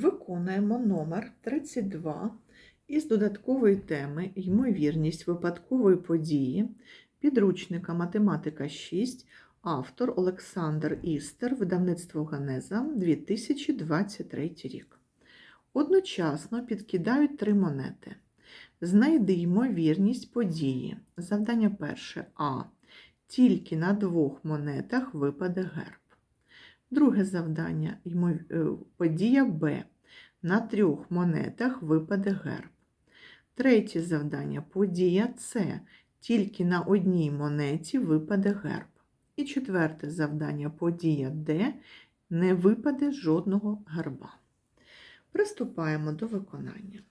Виконуємо номер 32 із додаткової теми Ймовірність випадкової події підручника Математика 6, автор Олександр Істер, видавництво Генеза 2023 рік. Одночасно підкидають три монети. Знайди ймовірність події. Завдання перше А. Тільки на двох монетах випаде герб. Друге завдання е, подія Б. На трьох монетах випаде герб. Третє завдання подія С. Тільки на одній монеті випаде герб. І четверте завдання подія Д. Не випаде жодного герба. Приступаємо до виконання.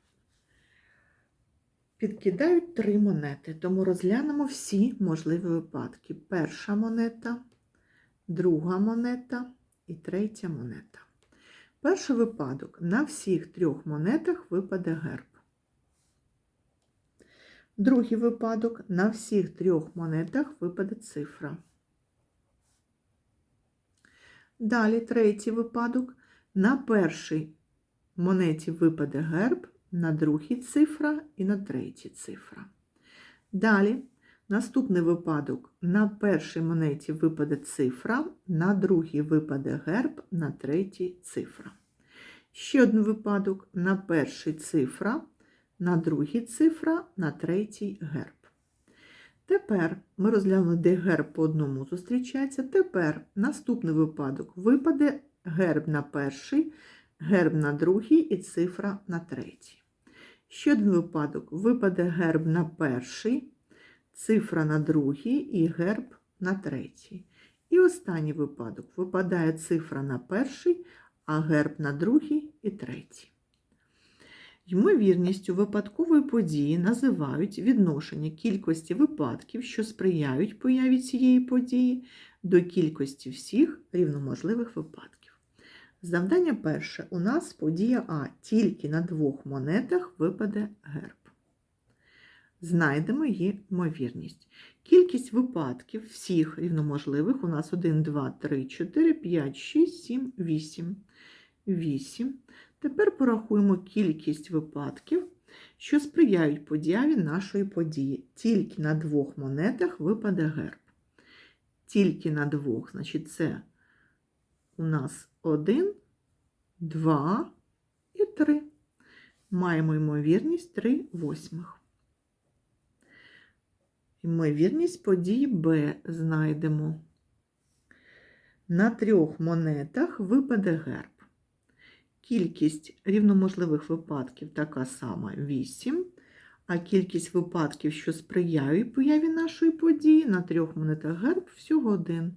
Підкидають три монети, тому розглянемо всі можливі випадки. Перша монета, друга монета і третя монета. Перший випадок. На всіх трьох монетах випаде герб. Другий випадок. На всіх трьох монетах випаде цифра. Далі третій випадок. На першій монеті випаде герб, на другій цифра і на третій цифра. Далі Наступний випадок. На першій монеті випаде цифра, на другій випаде герб, на третій цифра. Ще один випадок. На першій цифра, на другій цифра, на третій герб. Тепер ми розглянули, де герб по одному зустрічається. Тепер наступний випадок. Випаде герб на перший, герб на другий і цифра на третій. Ще один випадок. Випаде герб на перший цифра на другий і герб на третій. І останній випадок випадає цифра на перший, а герб на другий і третій. Ймовірністю випадкової події називають відношення кількості випадків, що сприяють появі цієї події, до кількості всіх рівноможливих випадків. Завдання перше. У нас подія А. Тільки на двох монетах випаде герб знайдемо її ймовірність. Кількість випадків всіх рівноможливих у нас 1, 2, 3, 4, 5, 6, 7, 8. 8. Тепер порахуємо кількість випадків, що сприяють подіяві нашої події. Тільки на двох монетах випаде герб. Тільки на двох, значить, це у нас 1, 2 і 3. Маємо ймовірність 3 восьмих. Ймовірність події Б знайдемо. На трьох монетах випаде герб. Кількість рівноможливих випадків така сама 8, а кількість випадків, що сприяють появі нашої події, на трьох монетах герб всього один.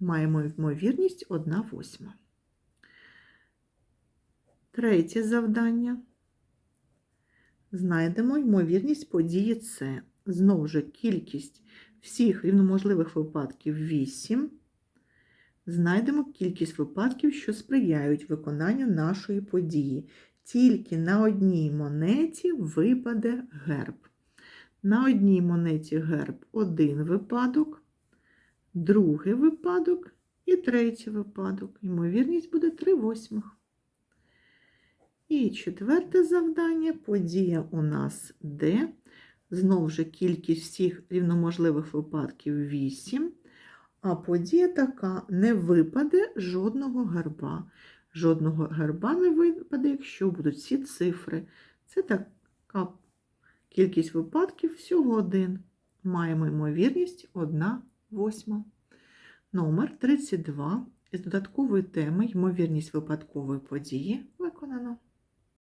Маємо ймовірність 1 восьма. Третє завдання. Знайдемо ймовірність події С. Знову ж кількість всіх рівноможливих випадків 8. Знайдемо кількість випадків, що сприяють виконанню нашої події. Тільки на одній монеті випаде герб. На одній монеті герб один випадок, другий випадок і третій випадок. Ймовірність буде 3 восьмих. І четверте завдання подія у нас Д. Знову ж кількість всіх рівноможливих випадків 8. А подія така не випаде жодного герба. Жодного герба не випаде, якщо будуть всі цифри. Це така кількість випадків всього один. Маємо ймовірність 1 восьма. Номер 32 із додаткової теми ймовірність випадкової події виконано.